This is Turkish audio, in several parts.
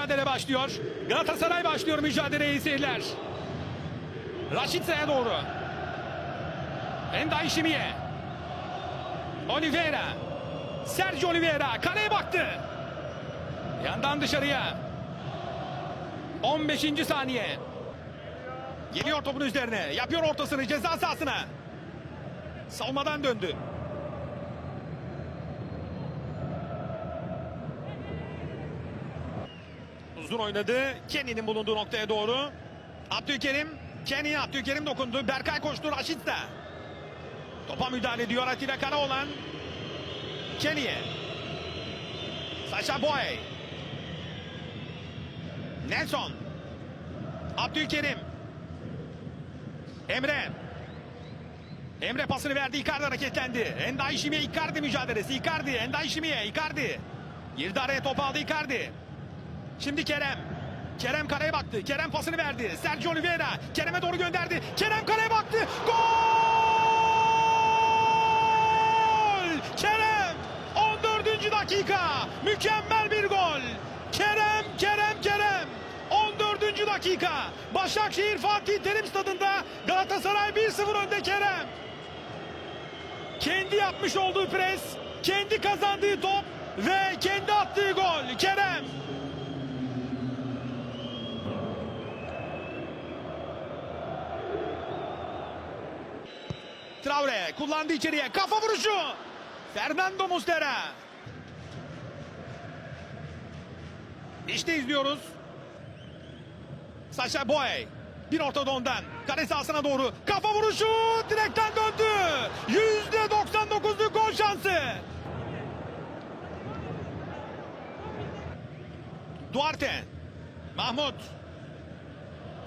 mücadele başlıyor. Galatasaray başlıyor mücadeleye seyirler. Raşitsa'ya doğru. Enda Işimiye. Oliveira. Sergio Oliveira kaleye baktı. Yandan dışarıya. 15. saniye. Geliyor topun üzerine. Yapıyor ortasını ceza sahasına. Savunmadan döndü. Uzun oynadı. Kenny'nin bulunduğu noktaya doğru. Abdülkerim. Kenny Abdülkerim dokundu. Berkay koştu. Raşit de. Topa müdahale ediyor Atilla Karaoğlan. Kenny'e. Saşa Boy. Nelson. Abdülkerim. Emre. Emre pasını verdi. Icardi hareketlendi. Enda Işimiye Icardi mücadelesi. Icardi. Enda Işimiye Icardi. Girdi araya top aldı Icardi. Şimdi Kerem. Kerem kaleye baktı. Kerem pasını verdi. Sergio Oliveira. Kerem'e doğru gönderdi. Kerem kaleye baktı. Gol! Kerem! 14. dakika. Mükemmel bir gol. Kerem, Kerem, Kerem. 14. dakika. Başakşehir Fatih Terim Stadında Galatasaray 1-0 önde Kerem. Kendi yapmış olduğu pres, kendi kazandığı top ve kendi attığı gol. Kerem. Traore kullandı içeriye. Kafa vuruşu. Fernando Muslera. İşte izliyoruz. Saşa Boy. Bir ortada ondan. Kale sahasına doğru. Kafa vuruşu. Direkten döndü. Yüzde 99'luk gol şansı. Duarte. Mahmut.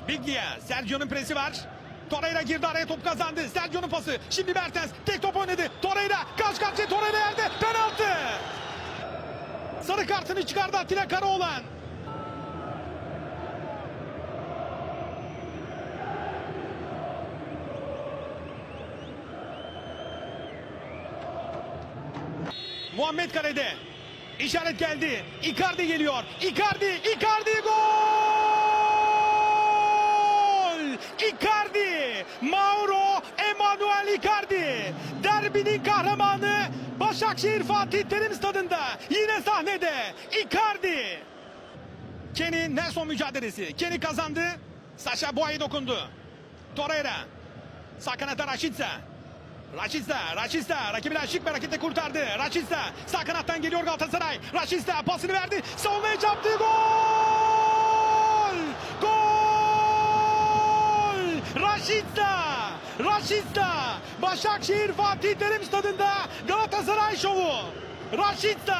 Biglia. Sergio'nun presi var. Torreira girdi araya top kazandı. Sergio'nun pası. Şimdi Mertens tek top oynadı. Torreira karşı karşıya Torreira yerde. Penaltı. Sarı kartını çıkardı Atilla Karaoğlan. Muhammed Kale'de. İşaret geldi. Icardi geliyor. Icardi, Icardi gol! Başakşehir Fatih Terim Stadında. Yine sahnede. Icardi. Kenny Nelson mücadelesi. Kenny kazandı. Saşa Boğa'ya dokundu. Torreira. Sağ kanata Raşitsa. Raşitsa, Raşitsa rakibinden şık bir hareketle kurtardı. Raşitsa sağ kanattan geliyor Galatasaray. Raşitsa pasını verdi. Savunmaya çarptı. Gol! Gol! Raşitsa! Raşitsa! Başakşehir Fatih Terim Stadında Galatasaray şovu. Raşitsa!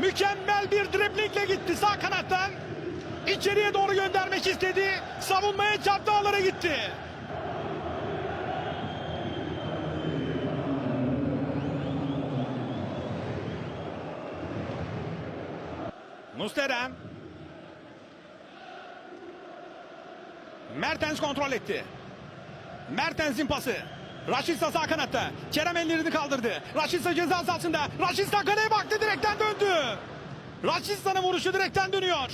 Mükemmel bir driblingle gitti sağ kanattan. İçeriye doğru göndermek istedi. Savunmaya çarptı ağlara gitti. Mustera. Mertens kontrol etti. Mertens'in pası. Raşitsa sağ kanatta. Kerem ellerini kaldırdı. Raşitsa ceza sahasında. Raşitsa kaleye baktı direkten döndü. Raşitsa'nın vuruşu direkten dönüyor.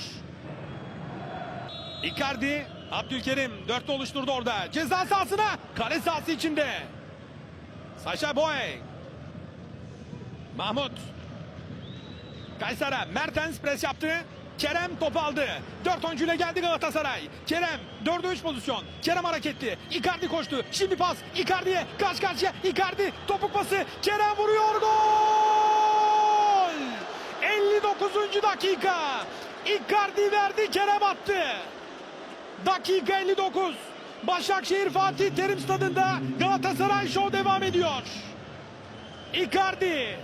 Icardi, Abdülkerim dörtte oluşturdu orada. Ceza sahasına. Kale sahası içinde. Saşa Boy. Mahmut. Kaysara Mertens pres yaptı. Kerem topu aldı. Dört oyuncuyla geldi Galatasaray. Kerem dörde üç pozisyon. Kerem hareketli. Icardi koştu. Şimdi pas. Icardi'ye karşı karşıya. Icardi topuk pası. Kerem vuruyor. Gol! 59. dakika. Icardi verdi. Kerem attı. Dakika 59. Başakşehir Fatih Terim Stadında Galatasaray Show devam ediyor. Icardi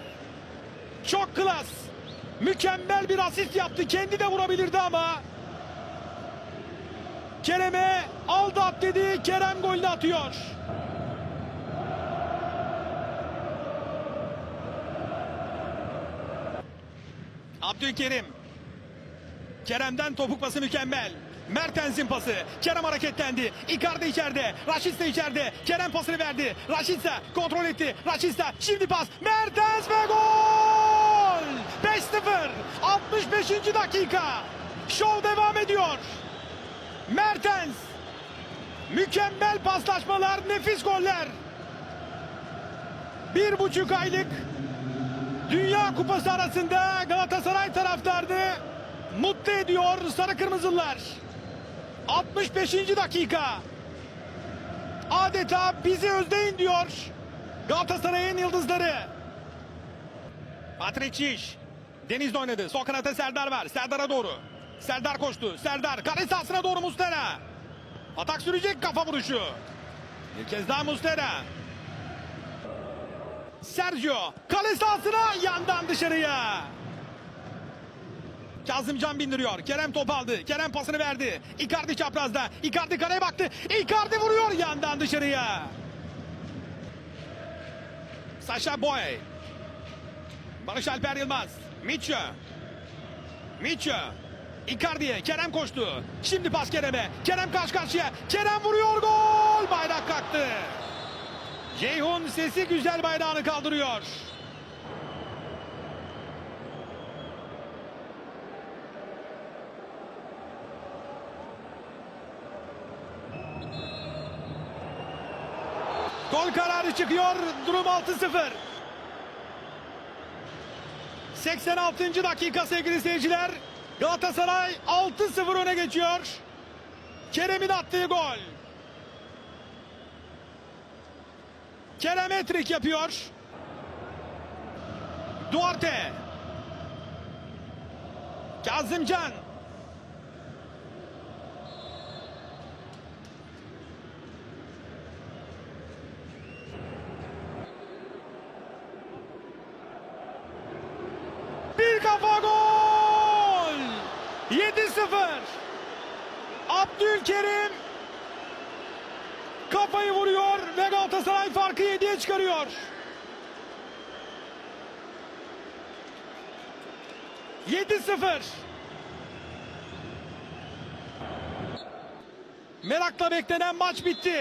çok klas. Mükemmel bir asist yaptı. Kendi de vurabilirdi ama. Kerem'e aldı at dedi. Kerem golünü atıyor. Abdülkerim. Kerem'den topuk pası mükemmel. Mertens'in pası. Kerem hareketlendi. Icardi içeride. Raşitsa içeride. Kerem pasını verdi. Raşitsa kontrol etti. Raşitsa şimdi pas. Mertens ve gol! 5-0. 65. dakika. Şov devam ediyor. Mertens. Mükemmel paslaşmalar, nefis goller. Bir buçuk aylık Dünya Kupası arasında Galatasaray taraftarını mutlu ediyor Sarı Kırmızılar. 65. dakika. Adeta bizi özleyin diyor Galatasaray'ın yıldızları. Patrick Çiş. Deniz'de oynadı. Sol Serdar var. Serdar'a doğru. Serdar koştu. Serdar kale sahasına doğru Mustera. Atak sürecek kafa vuruşu. Bir kez daha Mustera. Sergio kale sahasına yandan dışarıya. Kazımcan bindiriyor. Kerem top aldı. Kerem pasını verdi. Icardi çaprazda. Icardi kaleye baktı. Icardi vuruyor yandan dışarıya. Sasha Boy. Barış Alper Yılmaz. Mitchell. Mitchell. Icardi'ye. Kerem koştu. Şimdi pas Kerem'e. Kerem karşı karşıya. Kerem vuruyor. Gol. Bayrak kalktı. Ceyhun sesi güzel bayrağını kaldırıyor. Gol kararı çıkıyor. Durum 6-0. 86. dakika sevgili seyirciler. Galatasaray 6-0 öne geçiyor. Kerem'in attığı gol. Kerem Etrik yapıyor. Duarte. Kazımcan. Bir kafa gol. 7-0. Abdülkerim kafayı vuruyor ve Galatasaray farkı 7'ye çıkarıyor. Yedi sıfır. Merakla beklenen maç bitti.